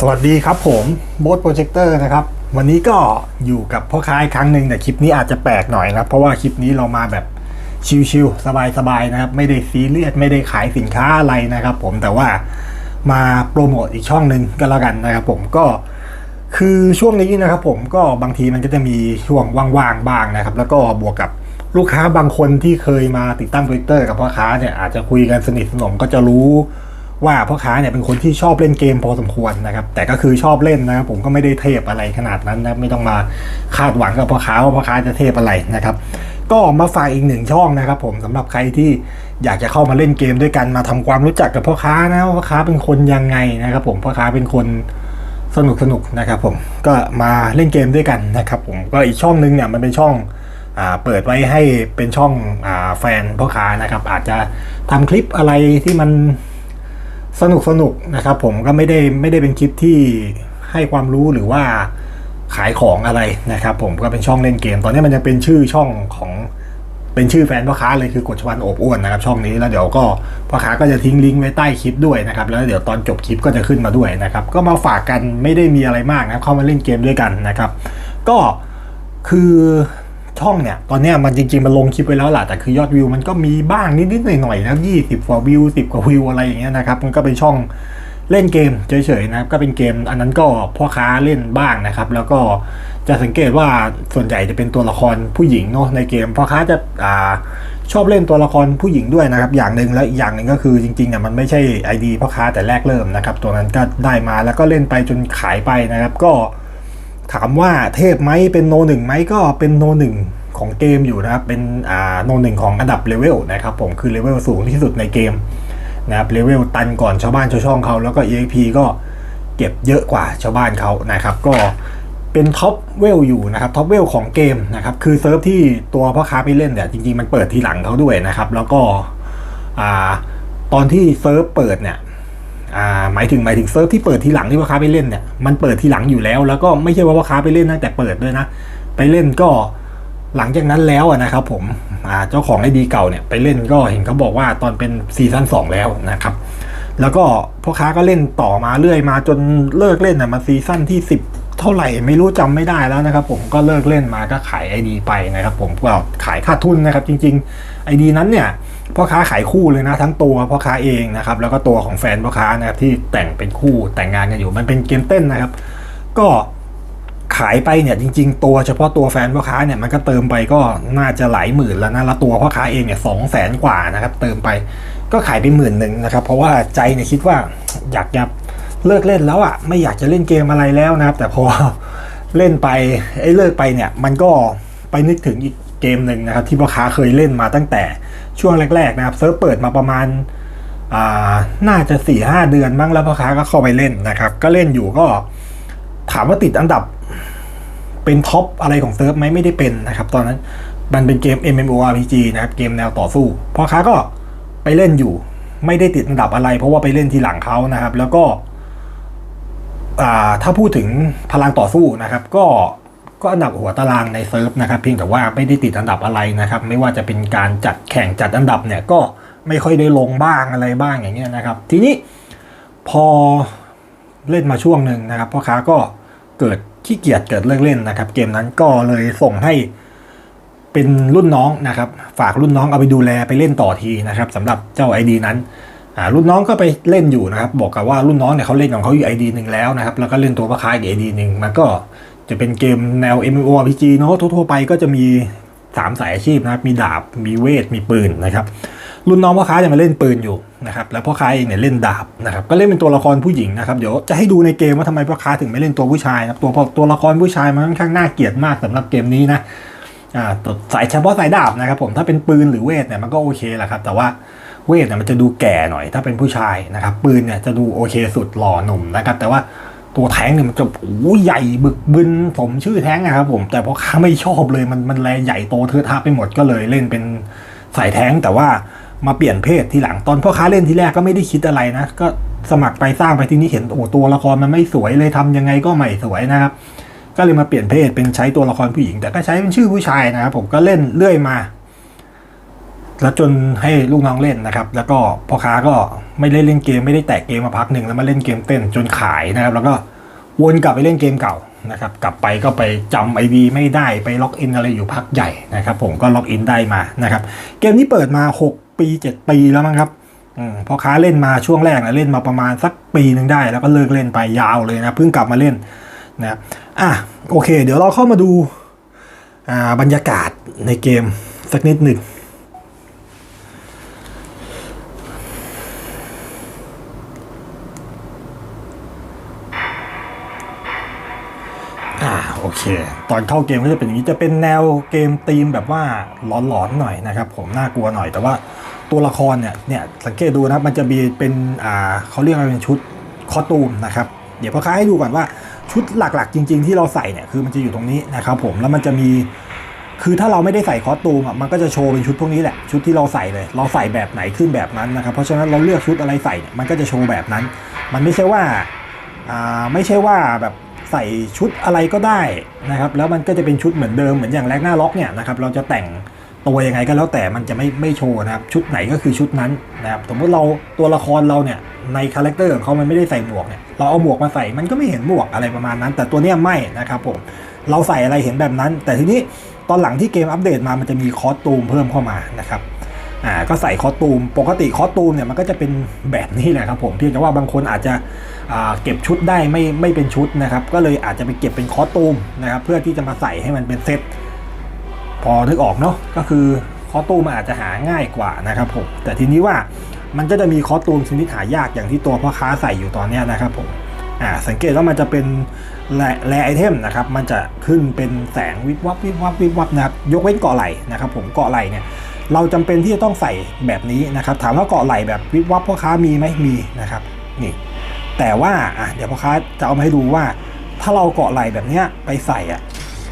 สวัสดีครับผมโบสโปรเจคเตอร์นะครับ วันนี้ก็อยู่กับพ่อค้าอีกครั้งหนึ่งแต่คลิปนี้อาจจะแปลกหน่อยนะครับเพราะว่าคลิปนี้เรามาแบบชิลๆสบายๆนะครับ ไม่ได้ซีเรียสไม่ได้ขายสินค้าอะไรนะครับ ผมแต่ว่ามาโปรโมทอีกช่องหนึ่งก็แล้วกันนะครับ ผมก็คือช่วงนี้นะครับ ผมก็บางทีมันก็จะมีช่วงว่างๆบ้างนะครับ แล้วก็บวกกับลูกค้าบางคนที่เคยมาติดตั้งโปรเจคเตอร์กับพ่อค้าเนี่ยอาจจะคุยกันสนิทสนมก็จะรู้ ว่าพ่อค้าเนี่ยเป็นคนที่ชอบเล่นเกมพอสมควรนะครับ แต่ก็คือชอบเล่นนะครับผมก็ไม่ได้เทพอะไรขนาดนั้นนะไม่ต้องมาคาดหวังกับพ่อค้าว่าพ่อค้าจะเทพอะไรนะครับ ก็มาฝากอีกหนึ่งช่องนะครับ ผมสำหรับใครที่อยากจะเข้ามาเล่นเกมด้วยกันมาทำความรู้จักกับพ่อค้านะพ่อค้าเป็นคนยังไงนะครับ ผมพ่อค้าเป็นคนสนุกสนุกนะครับผมก็มาเล่นเกมด้วยกันนะครับผมก็อีกช่องนึงเนี่ยมันเป็นช่องเปิดไว้ให้เป็นช่องอแฟนพ่อค้านะครับ อาจจะทำคลิปอะไรที่มัน สนุกสนุกนะครับ ผมก็ไม่ได้ไม่ได้เป็นคลิปที่ให้ความรู้หรือว่าขายของอะไรนะครับ ผมก็เป็นช่องเล่นเกม ตอนนี้มันจะเป็นชื่อช่องของเป็นชื่อแฟนพ่อค้าเลยคือกดชวันโอบอ้วนนะครับ ช่องนี้แล้วเดี๋ยวก็พ่อค้าก็จะทิ้งลิงก์ไว้ใต้คลิปด้วยนะครับ แล้วเดี๋ยวตอนจบคลิปก็จะขึ้นมาด้วยนะครับ ก็มาฝากกันไม่ได้มีอะไรมากนะเข้ามาเล่นเกมด้วยกันนะครับ ก็คือ ช่องเนี่ย ตอนเนี้ยมันจริงๆ มันลงคลิปไปแล้วแหละแต่คือยอดวิวมันก็มีบ้างนิดๆหน่อยๆนะยี่สิบกว่าวิวสิบกว่าวิวอะไรอย่างเงี้ยนะครับ มันก็เป็นช่องเล่นเกมเฉยๆนะครับ ก็เป็นเกมอันนั้นก็พ่อค้าเล่นบ้างนะครับ แล้วก็จะสังเกตว่าส่วนใหญ่จะเป็นตัวละครผู้หญิงเนาะในเกมพ่อค้าจะอ่าชอบเล่นตัวละครผู้หญิงด้วยนะครับ อย่างหนึ่งแล้วอีกอย่างหนึ่งก็คือจริงๆอะมันไม่ใช่ ID พ่อค้าแต่แรกเริ่มนะครับ ตัวนั้นก็ได้มาแล้วก็เล่นไปจนขายไปนะครับ ก็ ถามว่าเทพไหมเป็นโนหนึ่งไหมก็เป็นโนหนึ่งของเกมอยู่นะครับ เป็นอ่าโนหนึ่งของอันดับเลเวลนะครับผมคือเลเวลสูงที่สุดในเกมนะครับเลเวลตันก่อนชาวบ้านชาวช่องเขาแล้วก็ EXP ก็เก็บเยอะกว่าชาวบ้านเขานะครับ ก็เป็นท็อปเวลอยู่นะครับท็อปเวลของเกมนะครับ คือเซิร์ฟที่ตัวพ่อค้าไปเล่นเนี่ยจริงๆมันเปิดทีหลังเขาด้วยนะครับ แล้วก็อ่าตอนที่เซิร์ฟเปิดเนี่ย อ่าหมายถึงหมายถึงเซิร์ฟที่เปิดทีหลังที่พ่อค้าไปเล่นเนี่ยมันเปิดทีหลังอยู่แล้ว แล้วก็ไม่ใช่ว่าพ่อค้าไปเล่นตั้งแต่เปิดด้วยนะ ไปเล่นก็หลังจากนั้นแล้วนะครับผมเจ้าของไอดีเก่าเนี่ยไปเล่นก็เห็นเขาบอกว่าตอนเป็นซีซั่น2แล้วนะครับ แล้วก็พ่อค้าก็เล่นต่อมาเรื่อยมาจนเลิกเล่นนะมาซีซั่นที่10 เท่าไหร่ไม่รู้จำไม่ได้แล้วนะครับ ผมก็เลิกเล่นมาก็ขายไอดีไปนะครับ ผมก็ขายขาทุนนะครับ จริงๆไอดีนั้นเนี่ยพ่อค้าขายคู่เลยนะ ทั้งตัวพ่อค้าเองนะครับ แล้วก็ตัวของแฟนพ่อค้านะครับที่แต่งเป็นคู่แต่งงานกันอยู่มันเป็นเกมเต้นนะครับ ก็ขายไปเนี่ยจริง ๆ ตัวเฉพาะตัวแฟนพ่อค้าเนี่ยมันก็เติมไปก็น่าจะหลายหมื่นแล้วนะแล้วตัวพ่อค้าเองเนี่ยสองแสนกว่านะครับ เติมไปก็ขายไปหมื่นหนึ่งนะครับ เพราะว่าใจเนี่ยคิดว่าอยากจะ เลิกเล่นแล้วอะไม่อยากจะเล่นเกมอะไรแล้วนะครับ แต่พอเล่นไปไอ้เลิกไปเนี่ยมันก็ไปนึกถึงอีกเกมหนึ่งนะครับ ที่พ่อค้าเคยเล่นมาตั้งแต่ช่วงแรก ๆ นะครับเซิร์ฟเปิดมาประมาณอ่าน่าจะสี่ห้าเดือนบ้างแล้วพ่อค้าก็เข้าไปเล่นนะครับ ก็เล่นอยู่ก็ถามว่าติดอันดับเป็นท็อปอะไรของเซิร์ฟไหมไม่ได้เป็นนะครับ ตอนนั้นมันเป็นเกม MMORPG นะครับเกมแนวต่อสู้พ่อค้าก็ไปเล่นอยู่ ไม่ได้ติดอันดับอะไร เพราะว่าไปเล่นทีหลังเขานะครับ แล้วก็ ถ้าพูดถึงพลังต่อสู้นะครับ ก็ก็อันดับหัวตารางในเซิร์ฟนะครับเพียงแต่ว่าไม่ได้ติดอันดับอะไรนะครับ ไม่ว่าจะเป็นการจัดแข่งจัดอันดับเนี่ยก็ไม่ค่อยได้ลงบ้างอะไรบ้างอย่างเงี้ยนะครับ ทีนี้พอเล่นมาช่วงหนึ่งนะครับพ่อค้าก็เกิดขี้เกียจเกิดเลิกเล่นนะครับ เกมนั้นก็เลยส่งให้เป็นรุ่นน้องนะครับ ฝากรุ่นน้องเอาไปดูแลไปเล่นต่อทีนะครับสำหรับเจ้า ID นั้น รุ่นน้องก็ไปเล่นอยู่นะครับ บอกกับว่ารุ่นน้องเนี่ยเขาเล่นของเขาอยู่ไอดีหนึ่งแล้วนะครับ แล้วก็เล่นตัวพ่อค้าอีกไอดีหนึ่งมันก็จะเป็นเกมแนว MMORPG เนาะทั่วๆไปก็จะมีสามสายอาชีพนะครับ มีดาบ มีเวท มีปืนนะครับ รุ่นน้องพ่อค้าจะมาเล่นปืนอยู่นะครับ แล้วพ่อค้าเองเนี่ยเล่นดาบนะครับ ก็เล่นเป็นตัวละครผู้หญิงนะครับ เดี๋ยวจะให้ดูในเกมว่าทำไมพ่อค้าถึงไม่เล่นตัวผู้ชายนะครับตัวตัวละครผู้ชายมันค่อนข้างน่าเกลียดมากสำหรับเกมนี้นะ อ่าตัวสายเฉพาะสายดาบนะครับผม ถ้าเป็นปืนหรือเวทเนี่ยมันก็โอเคแหละครับ แต่ว่า เวทเนี่ยมันจะดูแก่หน่อยถ้าเป็นผู้ชายนะครับ ปืนเนี่ยจะดูโอเคสุดหล่อหนุ่มนะครับ แต่ว่าตัวแท้งเนี่ยมันจะโอ้ใหญ่บึกบึนสมชื่อแท้งนะครับผมแต่พอข้าไม่ชอบเลยมันมันแลใหญ่โตเทอะทะไปหมดก็เลยเล่นเป็นสายแท้งแต่ว่ามาเปลี่ยนเพศทีหลังตอนพ่อค้าเล่นทีแรกก็ไม่ได้คิดอะไรนะ ก็สมัครไปสร้างไปทีนี้เห็นโอ้ตัวละครมันไม่สวยเลยทำยังไงก็ไม่สวยนะครับ ก็เลยมาเปลี่ยนเพศเป็นใช้ตัวละครผู้หญิง แต่ก็ใช้เป็นชื่อผู้ชายนะครับผมก็เล่นเรื่อยมา แล้วจนให้ลูกน้องเล่นนะครับ แล้วก็พ่อค้าก็ไม่ได้เล่นเกมไม่ได้แตะเกมมาพักหนึ่งแล้วมาเล่นเกมเต้นจนขายนะครับ แล้วก็วนกลับไปเล่นเกมเก่านะครับ กลับไปก็ไปจำไอดีไม่ได้ไปล็อกอินอะไรอยู่พักใหญ่นะครับ ผมก็ล็อกอินได้มานะครับ เกมนี้เปิดมา 6 ปี 7 ปีแล้วมั้งครับอพ่อค้าเล่นมาช่วงแรกนะเล่นมาประมาณสักปีหนึ่งได้ แล้วก็เลิกเล่นไปยาวเลยนะเพิ่งกลับมาเล่นนะครับอะโอเค เดี๋ยวเราเข้ามาดูาบรรยากาศในเกมสักนิดหนึ่ง อ่าโอ เค ตอนเข้าเกมก็จะเป็นอย่างนี้จะเป็นแนวเกมธีมแบบว่าหลอนๆหน่อยนะครับ ผมน่ากลัวหน่อยแต่ว่าตัวละครเนี่ยเนี่ยสังเกตดูนะมันจะมีเป็นอ่าเขาเรียกว่าเป็นชุดคอตูมนะครับ เดี๋ยวพ่อค้าให้ดูก่อนว่าชุดหลักๆ จริง ๆ ที่เราใส่เนี่ยคือมันจะอยู่ตรงนี้นะครับ ผมแล้วมันจะมีคือถ้าเราไม่ได้ใส่คอสตูมอะมันก็จะโชว์เป็นชุดพวกนี้แหละชุดที่เราใส่เลย เราใส่แบบไหนขึ้นแบบนั้นนะครับ เพราะฉะนั้นเราเลือกชุดอะไรใส่เนี่ยมันก็จะโชว์แบบนั้น มันไม่ใช่ว่าอ่าไม่ใช่ว่าแบบ ใส่ชุดอะไรก็ได้นะครับ แล้วมันก็จะเป็นชุดเหมือนเดิมเหมือนอย่างแรกหน้าล็อกเนี่ยนะครับเราจะแต่งตัวยังไงก็แล้วแต่มันจะไม่ไม่โชว์นะครับ ชุดไหนก็คือชุดนั้นนะครับสมมติเราตัวละครเราเนี่ยในคาแรคเตอร์ของเขามันไม่ได้ใส่หมวกเนี่ยเราเอาหมวกมาใส่มันก็ไม่เห็นหมวกอะไรประมาณนั้น แต่ตัวเนี้ยไม่นะครับผมเราใส่อะไรเห็นแบบนั้น แต่ทีนี้ตอนหลังที่เกมอัปเดตมามันจะมีคอสตูมเพิ่มเข้ามานะครับอ่าก็ใส่คอสตูม ปกติคอสตูมเนี่ยมันก็จะเป็นแบบนี้แหละครับผมเพียงแต่ว่าบางคนอาจจะ เก็บชุดได้ไม่ไม่เป็นชุดนะครับ ก็เลยอาจจะไปเก็บเป็นคอตูมนะครับ เพื่อที่จะมาใส่ให้มันเป็นเซตพอนึกออกเนาะก็คือคอตูมอาจจะหาง่ายกว่านะครับผมแต่ทีนี้ว่ามันก็จะมีคอตูมชนิดหายากอย่างที่ตัวพ่อค้าใส่อยู่ตอนนี้นะครับผมอ่าสังเกตว่ามันจะเป็นแรแรไอเทมนะครับ มันจะขึ้นเป็นแสงวิบวับวิบวับวิบวับนะครับยกเว้นเกาะไหลนะครับผมเกาะไหลเนี่ยเราจำเป็นที่จะต้องใส่แบบนี้นะครับ ถามว่าเกาะไหลแบบวิบวับพ่อค้ามีไหมมีนะครับนี่ แต่ว่าอะเดี๋ยวพ่อค้าจะเอามาให้ดูว่า ถ้าเราเกาะไหลแบบเนี้ยไปใส่อะ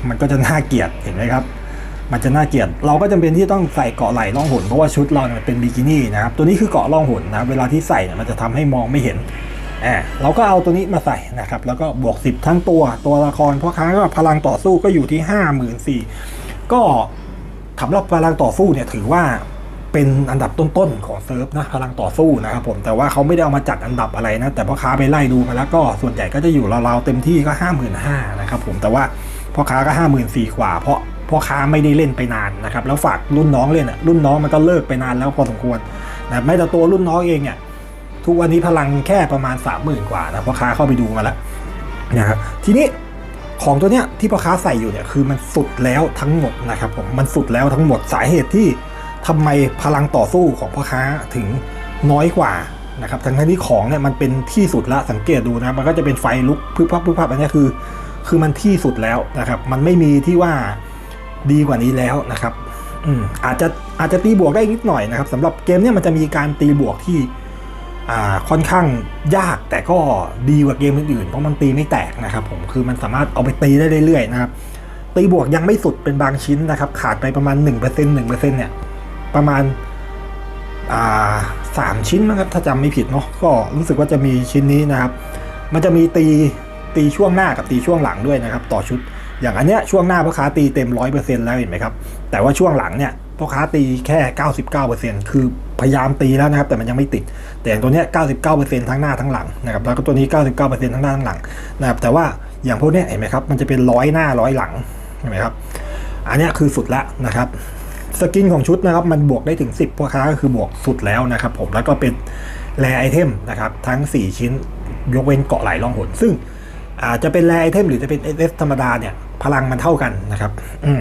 มันก็จะน่าเกลียดเห็นไหมครับ มันจะน่าเกลียดเราก็จำเป็นที่ต้องใส่เกาะไหล่ล่องหนเพราะว่าชุดเราเนี่ยเป็นบิกินี่นะครับตัวนี้คือเกาะล่องหนนะเวลาที่ใส่เนี่ยมันจะทำให้มองไม่เห็นอ่าเราก็เอาตัวนี้มาใส่นะครับ แล้วก็บวก 10 ทั้งตัวตัวละครพ่อค้าก็พลังต่อสู้ก็อยู่ที่ 5 4 0 0 0ก็สำหรับพลังต่อสู้เนี่ยถือว่า เป็นอันดับต้นๆของเซิร์ฟนะพลังต่อสู้นะครับผมแต่ว่าเขาไม่ได้เอามาจัดอันดับอะไรนะแต่พ่อค้าไปไล่ดูมาแล้วก็ส่วนใหญ่ก็จะอยู่ราวๆเต็มที่ก็5 5 0 0 0นะครับผมแต่ว่าพ่อค้าก็5 4 0 0 0กว่า เพราะพ่อค้าไม่ได้เล่นไปนานนะครับแล้วฝากรุ่นน้องเล่นอะรุ่นน้องมันก็เลิกไปนานแล้วพอสมควรนะไม่แต่ตัวรุ่นน้องเองเนี่ยทุกวันนี้พลังแค่ประมาณ 3 0,000 กว่านะพ่อค้าเข้าไปดูมาแล้วนะครับทีนี้ของตัวเนี้ยที่พ่อค้าใส่อยู่เนี่ยคือมันสุดแล้วทั้งหมดนะครับผมมันสุดแล้วทั้งหมดสาเหตุที่ ทำไมพลังต่อสู้ของพ่อค้าถึงน้อยกว่านะครับทั้งที่ของเนี่ยมันเป็นที่สุดละสังเกตดูนะมันก็จะเป็นไฟลุกพึบพับพึบพับอันนี้คือ คือมันที่สุดแล้วนะครับ มันไม่มีที่ว่าดีกว่านี้แล้วนะครับอืมอาจจะอาจจะตีบวกได้นิดหน่อยนะครับสำหรับเกมเนี่ยมันจะมีการตีบวกที่อ่าค่อนข้างยากแต่ก็ดีกว่าเกมอื่นๆเพราะมันตีไม่แตกนะครับผมคือมันสามารถเอาไปตีได้เรื่อยๆนะครับตีบวกยังไม่สุดเป็นบางชิ้นนะครับ ขาดไปประมาณ 1% 1%เนี่ย ประมาณาสามชิ้นนะครับถ้าจำไม่ผิดเนาะก็รู้สึกว่าจะมีชิ้นนี้นะครับ มันจะมีตีตีช่วงหน้ากับตีช่วงหลังด้วยนะครับ ต่อชุดอย่างอันเนี้ยช่วงหน้าพ่อค้าตีเต็ม100%แล้วเห็นไหมครับแต่ว่าช่วงหลังเนี่ยพ่อค้าตีแค่99%คือพยายามตีแล้วนะครับแต่มันยังไม่ติด แต่อย่างตัวเนี้ย99%ทั้งหน้าทั้งหลังนะครับแล้วก็ตัวนี้99%ทั้งหน้าทั้งหลังนะครับแต่ว่าอย่างพวกเนี้ยเห็นไหมครับมันจะเป็นร้อยหน้าร้อยหลังเห็นไหมครับอันเนี้ยคือสุดละนะครับ สกินของชุดนะครับมันบวกได้ถึง 10พ่อค้าก็คือบวกสุดแล้วนะครับผมแล้วก็เป็นแรไอเทมนะครับทั้ง 4 ชิ้นยกเว้นเกาะไหลล่องหนซึ่งอาจจะเป็นแรไอเทมหรือจะเป็น SS ธรรมดาเนี่ยพลังมันเท่ากันนะครับอื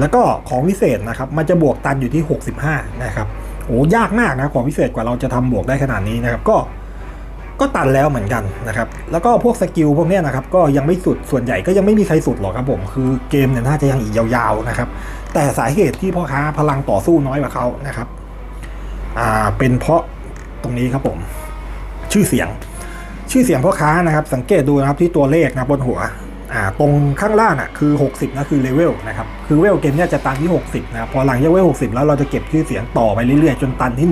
แล้วก็ของพิเศษนะครับมันจะบวกตันอยู่ที่ 65 นะครับโอ้ยากมากนะของพิเศษกว่าเราจะทำบวกได้ขนาดนี้นะครับก็ก็ตันแล้วเหมือนกันนะครับ แล้วก็พวกสกิลพวกนี้นะครับ ก็ยังไม่สุดส่วนใหญ่ก็ยังไม่มีใครสุดหรอกครับผม คือเกมเนี่ยน่าจะยังอีกยาวๆนะครับ แต่สาเหตุที่พ่อค้าพลังต่อสู้น้อยกว่าเขานะครับอ่าเป็นเพราะตรงนี้ครับผม ชื่อเสียง ชื่อเสียงพ่อค้านะครับ สังเกตดูนะครับที่ตัวเลขนะบนหัวอ่าตรงข้างล่างอะคือ 60นะคือเลเวลนะครับคือเวลเกมเนี่ยจะตันที่ 60นะพอหลังจากเวล60 แล้วเราจะเก็บชื่อเสียงต่อไปเรื่อยๆ จนตันที่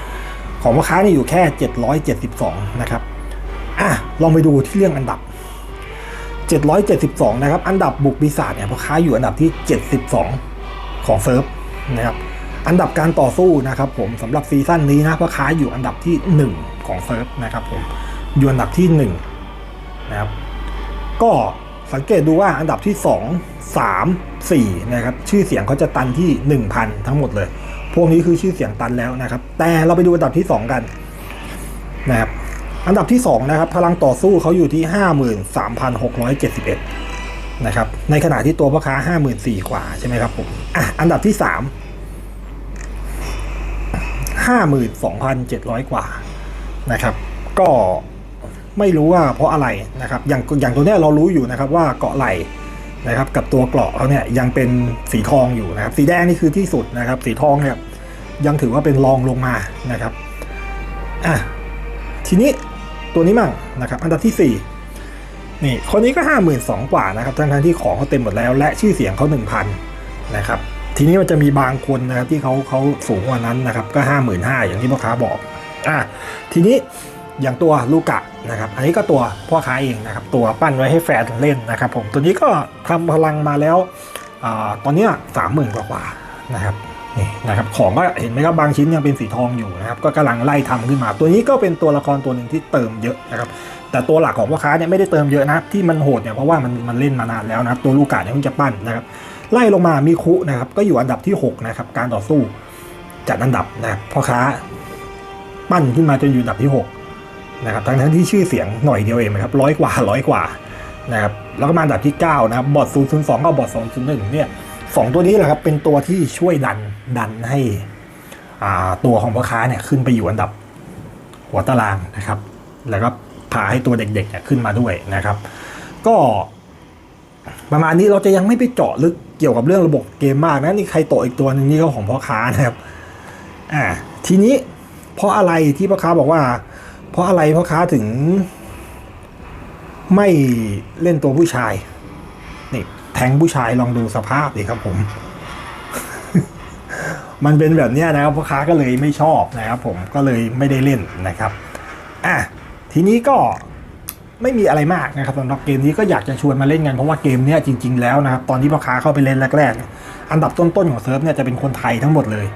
1,000 ของพ่อค้านี่อยู่แค่ 772 นะครับอะลองไปดูที่เรื่องอันดับ 772 นะครับ อันดับบุกปีศาจเนี่ยพ่อค้าอยู่อันดับที่ 72 ของเซิร์ฟนะครับอันดับการต่อสู้นะครับผมสำหรับซีซั่นนี้นะพ่อค้าอยู่อันดับที่หนึ่งของเซิร์ฟนะครับผมอยู่อันดับที่หนึ่งนะครับก็สังเกตดูว่าอันดับที่สองสามสี่นะครับชื่อเสียงเขาจะตันที่หนึ่งพันทั้งหมดเลย พวกนี้คือชื่อเสียงตันแล้วนะครับ แต่เราไปดูอันดับที่สองกันนะครับอันดับที่สองนะครับ พลังต่อสู้เขาอยู่ที่ห้าหมื่ นะครับ ในขณะที่ตัวพ่อค้าห้าหมื่นสี่กว่าใช่ไหมครับผมอะอันดับที่สามห้าหมื่นสองพันเจ็ดร้อยกว่านะครับ ก็ไม่รู้ว่าเพราะอะไรนะครับ อย่างอย่างตัวเนี้ยเรารู้อยู่นะครับว่าเกาะไหลนะครับกับตัวเกราะเขาเนี่ยยังเป็นสีทองอยู่นะครับ สีแดงนี่คือที่สุดนะครับ สีทองเนี่ยยังถือว่าเป็นรองลงมานะครับอะทีนี้ตัวนี้มั่งนะครับ อันดับที่สี่ นี่คนนี้ก็ห้าหมื่นสองกว่านะครับทั้งทั้งที่ของเขาเต็มหมดแล้ว และชื่อเสียงเขาหนึ่งพันนะครับทีนี้มันจะมีบางคนนะครับที่เขาเขาสูงกว่านั้นนะครับก็ห้าหมื่นห้าอย่างที่พ่อค้าบอกอะทีนี้อย่างตัวลูกะนะครับอันนี้ก็ตัวพ่อค้าเองนะครับตัวปั้นไว้ให้แฟนเล่นนะครับผมตัวนี้ก็ทำพลังมาแล้วอตอนนี้สามหมื่นกว่านะครับนี่นะครับของก็เห็นไหมครับบางชิ้นยังเป็นสีทองอยู่นะครับก็กำลังไล่ทำขึ้นมา ตัวนี้ก็เป็นตัวละครตัวหนึ่งที่เติมเยอะนะครับ แต่ตัวหลักของพ่อค้าเนี่ยไม่ได้เติมเยอะนะที่มันโหดเนี่ยเพราะว่ามันมันเล่นมานานแล้วนะตัวลูกะเนี่ยเพิ่งจะปั้นนะครับไล่ลงมามีคุนะครับก็อยู่อันดับที่6นะครับการต่อสู้จัดอันดับนะครับพ่อค้าปั้นขึ้นมาจนอยู่อันดับที่6นะครับทั้งทั้งที่ชื่อเสียงหน่อยเดียวเองนะครับร้อยกว่าร้อยกว่านะครับแล้วก็มาอันดับที่9นะครับบอท0 0 2กับบอท2 0 1เนี่ยสองตัวนี้แหละครับเป็นตัวที่ช่วยดันดันให้อ่าตัวของพ่อค้าเนี่ยขึ้นไปอยู่อันดับหัวตารางนะครับ แล้วก็ พาให้ตัวเด็กๆเนี่ยขึ้นมาด้วยนะครับ ก็ ประมาณนี้เราจะยังไม่ไปเจาะลึกเกี่ยวกับเรื่องระบบเกมมากนะนี่ใครโตอีกตัวนึงนี่ก็ของพ่อค้านะครับอ่าทีนี้เพราะอะไรที่พ่อค้าบอกว่า เพราะอะไรพ่อค้าถึง ไม่เล่นตัวผู้ชายนี่แทงผู้ชายลองดูสภาพดิครับผม มันเป็นแบบนี้นะครับพ่อค้าก็เลยไม่ชอบนะครับ ผมก็เลยไม่ได้เล่นนะครับอะ ทีนี้ก็ไม่มีอะไรมากนะครับสำหรับเกมนี้ก็อยากจะชวนมาเล่นกันเพราะว่าเกมนี้จริง ๆแล้วนะครับตอนที่พ่อค้าเข้าไปเล่นแรกๆเนี่ยอันดับต้นๆของเซิร์ฟเนี่ยจะเป็นคนไทยทั้งหมดเลย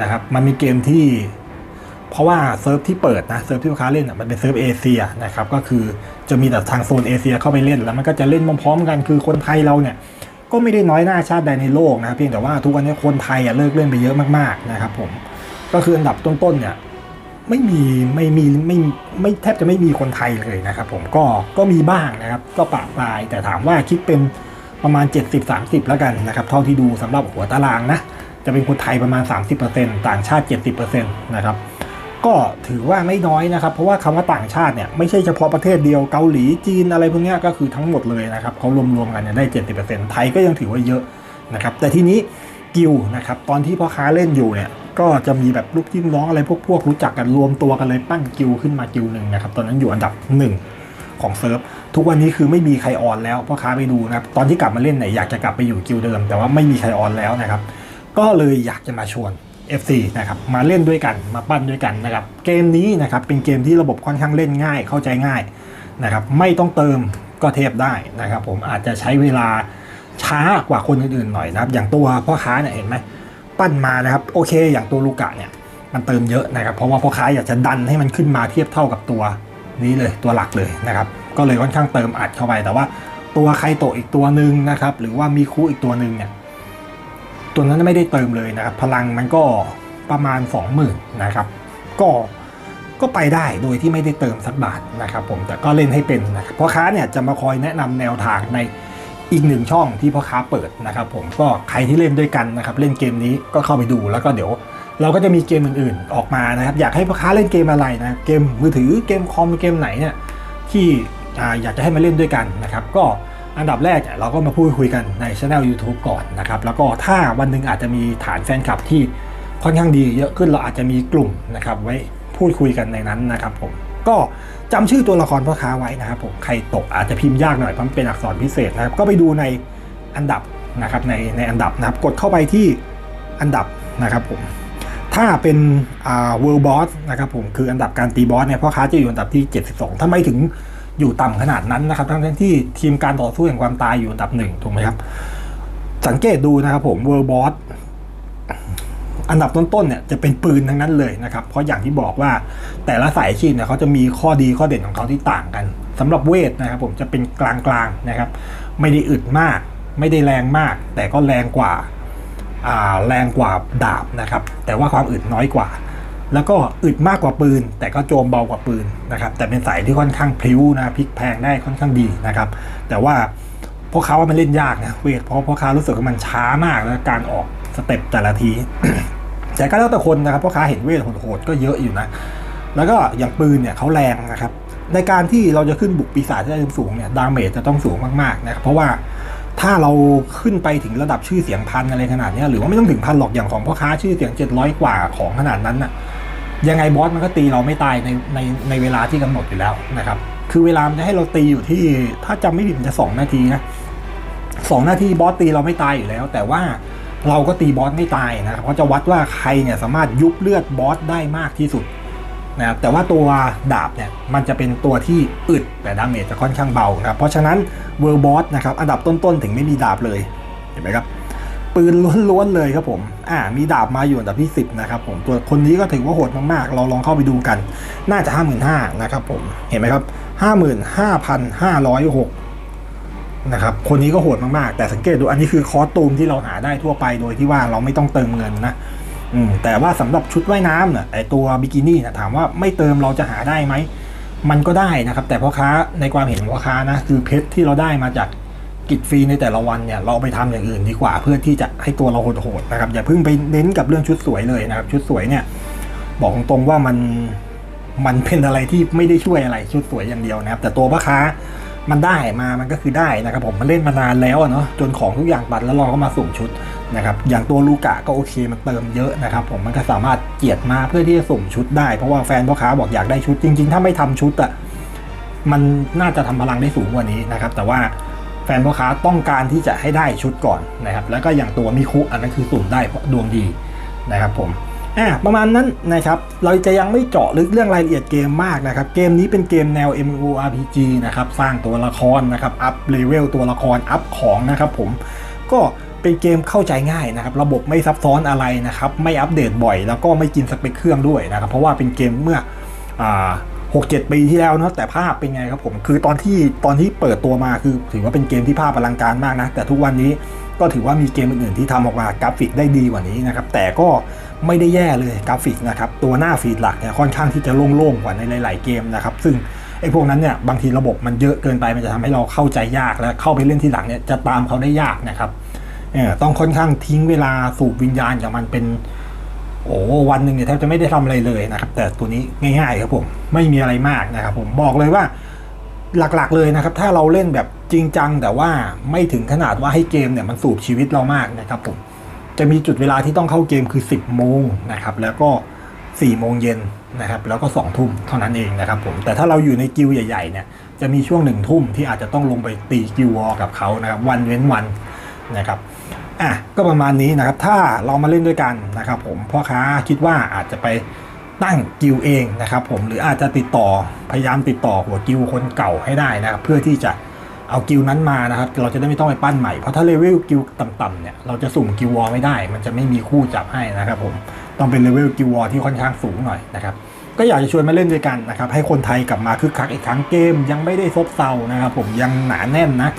นะครับมันมีเกมที่ เพราะว่าเซิร์ฟที่เปิดนะเซิร์ฟที่พ่อค้าเล่นมันเป็นเซิร์ฟเอเชียนะครับก็คือจะมีแต่ทางโซนเอเชียเข้าไปเล่นแล้วมันก็จะเล่นพร้อมๆกันคือคนไทยเราเนี่ยก็ไม่ได้น้อยหน้าชาติใดในโลกนะครับเพียงแต่ว่าทุกวันนี้คนไทยอะเลิกเล่นไปเยอะมากๆนะครับผมก็คืออันดับต้นๆเนี่ย ไม่มีไม่มีไม่ไม่แทบจะไม่มีคนไทยเลยนะครับผมก็ก็มีบ้างนะครับก็ปะปลาย แต่ถามว่าคิดเป็นประมาณ 70-30 แล้วกันนะครับเท่าที่ดูสำหรับหัวตารางนะจะเป็นคนไทยประมาณ 30%ต่างชาติ 70%นะครับก็ถือว่าไม่น้อยนะครับ เพราะว่าคำว่าต่างชาติเนี่ยไม่ใช่เฉพาะประเทศเดียวเกาหลีจีนอะไรพวกนี้ก็คือทั้งหมดเลยนะครับเขารวมๆกันเนี่ยได้ 70%ไทยก็ยังถือว่าเยอะนะครับแต่ทีนี้กิลนะครับตอนที่พ่อค้าเล่นอยู่เนี่ย ก็จะมีแบบลูกจิ้มร้องอะไรพวกพวกรู้จักกันรวมตัวกันเลยปั้นกิลขึ้นมากิลหนึ่งนะครับตอนนั้นอยู่อันดับหนึ่งของเซิร์ฟทุกวันนี้คือไม่มีใครออนแล้วพ่อค้าไปดูนะครับตอนที่กลับมาเล่นเนี่ยอยากจะกลับไปอยู่กิลเดิม แต่ว่าไม่มีใครออนแล้วนะครับ ก็เลยอยากจะมาชวน FC นะครับมาเล่นด้วยกันมาปั้นด้วยกันนะครับเกมนี้นะครับเป็นเกมที่ระบบค่อนข้างเล่นง่ายเข้าใจง่ายนะครับไม่ต้องเติมก็เทปได้นะครับ ผมอาจจะใช้เวลาช้ากว่าคนอื่นๆหน่อยนะครับ อย่างตัวพ่อค้าเนี่ยเห็นไหม ปั้นมานะครับโอเค อย่างตัวลูกะเนี่ยมันเติมเยอะนะครับ เพราะว่าพ่อค้าอยากจะดันให้มันขึ้นมาเทียบเท่ากับตัวนี้เลยตัวหลักเลยนะครับ ก็เลยค่อนข้างเติมอัดเข้าไป แต่ว่าตัวไคโตอีกตัวหนึ่งนะครับ หรือว่ามีคูอีกตัวหนึ่งเนี่ยตัวนั้นไม่ได้เติมเลยนะครับ พลังมันก็ประมาณ 20,000นะครับ ก็ก็ไปได้โดยที่ไม่ได้เติมสักบาทนะครับ ผมแต่ก็เล่นให้เป็นนะครับพ่อค้าเนี่ยจะมาคอยแนะนำแนวทางใน อีกหนึ่งช่องที่พ่อค้าเปิดนะครับผมก็ใครที่เล่นด้วยกันนะครับเล่นเกมนี้ก็เข้าไปดูแล้วก็เดี๋ยวเราก็จะมีเกมอื่นๆออกมานะครับ อยากให้พ่อค้าเล่นเกมอะไรนะเกมมือถือเกมคอมเกมไหนเนี่ยที่อยากจะให้มาเล่นด้วยกันนะครับ ก็อันดับแรกเราก็มาพูดคุยกันในช anel YouTube ก่อนนะครับแล้วก็ถ้าวันหนึ่งอาจจะมีฐานแฟนคลับที่ค่อนข้างดีเยอะขึ้นเราอาจจะมีกลุ่มนะครับไว้พูดคุยกันในนั้นนะครับผม ก็จำชื่อตัวละครพ่อค้าไว้นะครับผมใครตกอาจจะพิมพ์ยากหน่อยเพราะเป็นอักษรพิเศษนะครับ ก็ไปดูในอันดับนะครับในในอันดับนะครับ กดเข้าไปที่อันดับนะครับผมถ้าเป็นอ่า world boss นะครับผมคืออันดับการตีบอสเนี่ยพ่อค้าจะอยู่อันดับที่ 72ทำไมถึงอยู่ต่ำขนาดนั้นนะครับ ทั้งที่ทีมการต่อสู้แห่งความตายอยู่อันดับหนึ่งถูกไหมครับ สังเกตดูนะครับผม world boss อันดับต้นๆเนี่ยจะเป็นปืนทั้งนั้นเลยนะครับ เพราะอย่างที่บอกว่าแต่ละสายอาชีพเนี่ยเขาจะมีข้อดีข้อเด่นของเขาที่ต่างกันสำหรับเวทนะครับผมจะเป็นกลางๆนะครับ ไม่ได้อึดมาก ไม่ได้แรงมาก แต่ก็แรงกว่าแรงกว่าดาบนะครับ แต่ว่าความอึดน้อยกว่า แล้วก็อึดมากกว่าปืน แต่ก็โจมเบากว่าปืนนะครับ แต่เป็นสายที่ค่อนข้างพลิ้วนะพลิกแพงได้ค่อนข้างดีนะครับ แต่ว่าพวกเขาว่ามันเล่นยากนะเวทเพราะพวกเขารู้สึกว่ามันช้ามากแล้วการออกสเต็ปแต่ละที แต่ก็แล้วแต่คนนะครับเพราะค้าเห็นเวทโหดๆก็เยอะอยู่นะ แล้วก็อย่างปืนเนี่ยเขาแรงนะครับในการที่เราจะขึ้นบุกปีศาจที่ได้สูงเนี่ยดาเมจจะต้องสูงมากๆนะครับเพราะว่าถ้าเราขึ้นไปถึงระดับชื่อเสียงพันอะไรขนาดนี้หรือว่าไม่ต้องถึงพันหรอกอย่างของพ่อค้าชื่อเสียง 700 กว่าของขนาดนั้นน่ะยังไงบอสมันก็ตีเราไม่ตายในในในเวลาที่กำหนดอยู่แล้วนะครับ คือเวลามันจะให้เราตีอยู่ที่ถ้าจำไม่ผิดมันจะสองนาทีนะสองนาทีบอสตีเราไม่ตายอยู่แล้ว แต่ว่า เราก็ตีบอสไม่ตายนะครับเพราะจะวัดว่าใครเนี่ยสามารถยุบเลือดบอสได้มากที่สุดนะครับแต่ว่าตัวดาบเนี่ยมันจะเป็นตัวที่อึดแต่ดาเมจจะค่อนข้างเบานะครับเพราะฉะนั้นเวอร์บอสนะครับอันดับต้นๆถึงไม่มีดาบเลยเห็นไหมครับปืนล้วนๆเลยครับผมอ่ามีดาบมาอยู่อันดับที่ 10นะครับผมตัวคนนี้ก็ถือว่าโหดมากๆ เราลองเข้าไปดูกัน น่าจะ 55,000นะครับผมเห็นไหมครับ 55,506 นะครับ คนนี้ก็โหดมากๆ แต่สังเกตดูอันนี้คือคอสตูมที่เราหาได้ทั่วไปโดยที่ว่าเราไม่ต้องเติมเงินนะอืมแต่ว่าสำหรับชุดว่ายน้ำเนี่ยไอตัวบิกินี่เนี่ยถามว่าไม่เติมเราจะหาได้ไหม มันก็ได้นะครับ แต่พ่อค้าในความเห็นพ่อค้านะคือเพชรที่เราได้มาจากกิจฟรีในแต่ละวันเนี่ยเราไปทำอย่างอื่นดีกว่าเพื่อที่จะให้ตัวเราโหดๆนะครับ อย่าเพิ่งไปเน้นกับเรื่องชุดสวยเลยนะครับ ชุดสวยเนี่ยบอกตรงๆว่ามันมันเป็นอะไรที่ไม่ได้ช่วยอะไรชุดสวยอย่างเดียวนะครับ แต่ตัวพ่อค้า มันได้มามันก็คือได้นะครับผมมันเล่นมานานแล้วอะเนาะจนของทุกอย่างตัดแล้วเราก็มาสุ่มชุดนะครับอย่างตัวลูกะก็โอเคมันเติมเยอะนะครับผมมันก็สามารถเจียดมาเพื่อที่จะสุ่มชุดได้เพราะว่าแฟนพ่อค้าบอกอยากได้ชุดจริง ๆ ถ้าไม่ทำชุดอะมันน่าจะทำพลังได้สูงกว่านี้นะครับแต่ว่าแฟนพ่อค้าต้องการที่จะให้ได้ชุดก่อนนะครับแล้วก็อย่างตัวมิคุอันนั้นคือสุ่มได้เพราะดวงดีนะครับผม อะประมาณนั้นนะครับ เราจะยังไม่เจาะลึกเรื่องรายละเอียดเกมมากนะครับ เกมนี้เป็นเกมแนว MMORPG นะครับ สร้างตัวละครนะครับ อัพเลเวลตัวละคร อัพของนะครับผม ก็เป็นเกมเข้าใจง่ายนะครับ ระบบไม่ซับซ้อนอะไรนะครับ ไม่อัปเดตบ่อย แล้วก็ไม่กินสเปคเครื่องด้วยนะครับ เพราะว่าเป็นเกมเมื่ออ่าหกเจ็ดปีที่แล้วเนาะแต่ภาพเป็นไงครับผม คือตอนที่ตอนที่เปิดตัวมาคือถือว่าเป็นเกมที่ภาพอลังการมากนะ แต่ทุกวันนี้ก็ถือว่ามีเกมอื่นๆที่ทำออกมากราฟิกได้ดีกว่านี้นะครับ แต่ก็ ไม่ได้แย่เลยกราฟิกนะครับตัวหน้าฟีดหลักเนี่ยค่อนข้างที่จะโล่งๆกว่าในหลาย ๆเกมนะครับซึ่งไอ้พวกนั้นเนี่ยบางทีระบบมันเยอะเกินไปมันจะทำให้เราเข้าใจยากและเข้าไปเล่นทีหลังเนี่ยจะตามเขาได้ยากนะครับเออต้องค่อนข้างทิ้งเวลาสูบวิญญาณกับมันเป็นโอ้วันหนึ่งเนี่ยแทบจะไม่ได้ทำอะไรเลยนะครับ แต่ตัวนี้ง่ายๆครับผมไม่มีอะไรมากนะครับ ผมบอกเลยว่าหลักๆเลยนะครับ ถ้าเราเล่นแบบจริงจังแต่ว่าไม่ถึงขนาดว่าให้เกมเนี่ยมันสูบชีวิตเรามากนะครับผม จะมีจุดเวลาที่ต้องเข้าเกมคือ 10 โมงนะครับ แล้วก็ 4 โมงเย็นนะครับ แล้วก็ 2 ทุ่มเท่านั้นเองนะครับผม แต่ถ้าเราอยู่ในกิลด์ใหญ่ๆเนี่ย จะมีช่วงหนึ่งทุ่มที่อาจจะต้องลงไปตีกิลด์วอกับเขานะครับ วันเว้นวันนะครับ อะ ก็ประมาณนี้นะครับ ถ้าเรามาเล่นด้วยกันนะครับ ผม พ่อค้าคิดว่าอาจจะไปตั้งกิลเองนะครับ ผม หรืออาจจะติดต่อ พยายามติดต่อหัวกิลคนเก่าให้ได้นะครับ เพื่อที่จะ เอากิลนั้นมานะครับ เราจะได้ไม่ต้องไปปั้นใหม่เพราะถ้าเลเวลกิลต่ำๆเนี่ยเราจะสุ่มกิลวอลไม่ได้ มันจะไม่มีคู่จับให้นะครับผมต้องเป็นเลเวลกิลวอลที่ค่อนข้างสูงหน่อยนะครับก็อยากจะชวนมาเล่นด้วยกันนะครับให้คนไทยกลับมาคึกคักอีกครั้งเกม ยังไม่ได้ซบเซานะครับผมยังหนาแน่นนะ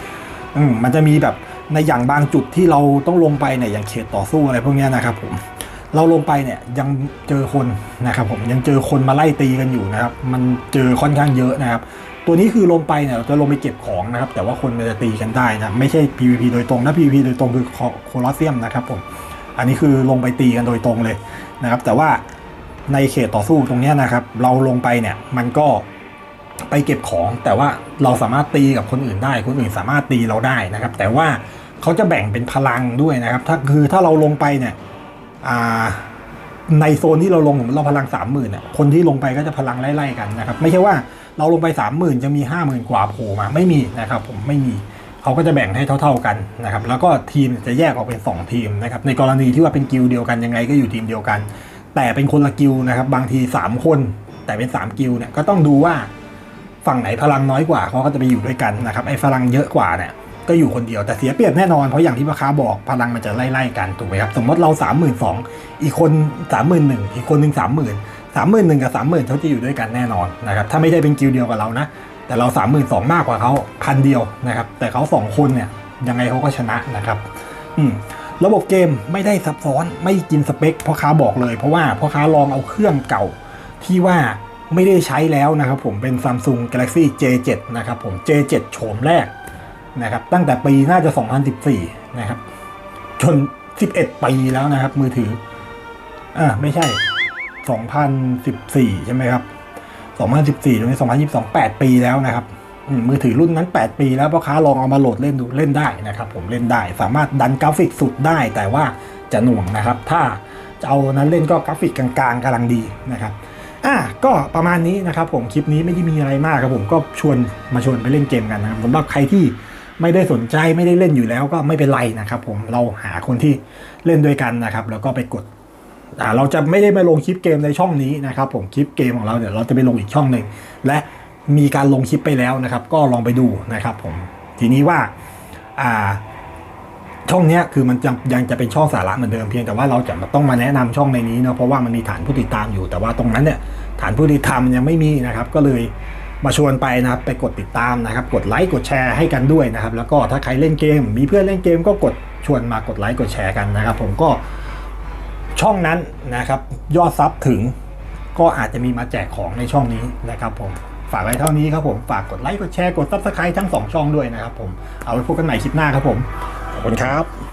อืมมันจะมีแบบในอย่างบางจุดที่เราต้องลงไปเนี่ยอย่างเขตต่อสู้อะไรพวกนี้นะครับผมเราลงไปเนี่ยยังเจอคนนะครับผมยังเจอคนมาไล่ตีกันอยู่นะครับ มันเจอค่อนข้างเยอะนะครับ ตัวนี้คือลงไปเนี่ยเราจะลงไปเก็บของนะครับ แต่ว่าคนมันจะตีกันได้นะไม่ใช่ PVP โดยตรงนะ PVP โดยตรงคือโคลอสเซียมนะครับผมอันนี้คือลงไปตีกันโดยตรงเลยนะครับ แต่ว่าในเขตต่อสู้ตรงนี้นะครับ เราลงไปเนี่ยมันก็ไปเก็บของ แต่ว่าเราสามารถตีกับคนอื่นได้ คนอื่นสามารถตีเราได้นะครับ แต่ว่าเขาจะแบ่งเป็นพลังด้วยนะครับ ถ้าคือถ้าเราลงไปเนี่ยอ่าในโซนที่เราลงเราพลังสามหมื่นเนี่ยคนที่ลงไปก็จะพลังไล่ๆกันนะครับ ไม่ใช่ว่า เราลงไปสามหมื่นจะมีห้าหมื่นกว่าโผล่มาไม่มีนะครับผมไม่มีเขาก็จะแบ่งให้เท่า ๆกันนะครับแล้วก็ทีมจะแยกออกเป็นสองทีมนะครับในกรณีที่ว่าเป็นกิลดเดียวกันยังไงก็อยู่ทีมเดียวกัน แต่เป็นคนละกิลดนะครับบางทีสามคน แต่เป็นสามกิลดเนี่ยก็ต้องดูว่าฝั่งไหนพลังน้อยกว่าเขาก็จะไปอยู่ด้วยกันนะครับไอ้พลังเยอะกว่าเนี่ยก็อยู่คนเดียวแต่เสียเปรียบแน่นอนเพราะอย่างที่พ่อค้าบอกพลังมันจะไล่ๆกันถูกไหมครับสมมติเราสามหมื่นสองอีกคนสามหมื่นหนึ่งอีกคนหนึ่งสามหมื่น สามหมื่นหนึ่งกับสามหมื่นเขาจะอยู่ด้วยกันแน่นอนนะครับถ้าไม่ได้เป็นกิลด์เดียวกับเรานะ แต่เราสามหมื่นสองมากกว่าเขาพันเดียวนะครับแต่เขาสองคนเนี่ยยังไงเขาก็ชนะนะครับอืมระบบเกมไม่ได้ซับซ้อนไม่กินสเปคพ่อค้าบอกเลย เพราะว่าพ่อค้าลองเอาเครื่องเก่าที่ว่าไม่ได้ใช้แล้วนะครับผมเป็น Samsung Galaxy J7 นะครับผม J7 โฉมแรกนะครับตั้งแต่ปีน่าจะ 2014 นะครับ จน 11 ปีแล้วนะครับมือถืออ่าไม่ใช่ 2014 ใช่ไหมครับ 2014ตรงนี้2022 8 ปีแล้วนะครับมือถือรุ่นนั้น 8 ปีแล้วพ่อค้าลองเอามาโหลดเล่นดูเล่นได้นะครับ ผมเล่นได้ สามารถดันกราฟิกสุดได้ แต่ว่าจะหน่วงนะครับ ถ้าจะเอานั้นเล่นก็กราฟิกกลางๆกำลังดีนะครับอะก็ประมาณนี้นะครับ ผมคลิปนี้ไม่ได้มีอะไรมากครับผมก็ชวนมาชวนไปเล่นเกมกันนะครับสำหรับใครที่ไม่ได้สนใจไม่ได้เล่นอยู่แล้วก็ไม่เป็นไรนะครับ ผมเราหาคนที่เล่นด้วยกันนะครับ แล้วก็ไปกด เราจะไม่ได้มาลงคลิปเกมในช่องนี้นะครับผมคลิปเกมของเราเดี๋ยวเราจะไปลงอีกช่องหนึ่งและมีการลงคลิปไปแล้วนะครับ ก็ลองไปดูนะครับผมทีนี้ว่าช่องนี้คือมันยังจะเป็นช่องสาระเหมือนเดิมเพียงแต่ว่าเราจะต้องมาแนะนำช่องในนี้เนาะเพราะว่ามันมีฐานผู้ติดตามอยู่ แต่ว่าตรงนั้นเนี่ยฐานผู้ติดตามยังไม่มีนะครับ ก็เลยมาชวนไปนะครับไปกดติดตามนะครับ กดไลค์กดแชร์ให้กันด้วยนะครับ แล้วก็ถ้าใครเล่นเกม มีเพื่อนเล่นเกมก็กดชวนมากดไลค์กดแชร์กันนะครับ ผมก็ ช่องนั้นนะครับ ยอดซับถึงก็อาจจะมีมาแจกของในช่องนี้นะครับผมฝากไว้เท่านี้ครับผม ฝากกดไลค์ กดแชร์ กดซับสไครต์ทั้งสองช่องด้วยนะครับผม เอาไว้พบกันใหม่คลิปหน้าครับผม ขอบคุณครับ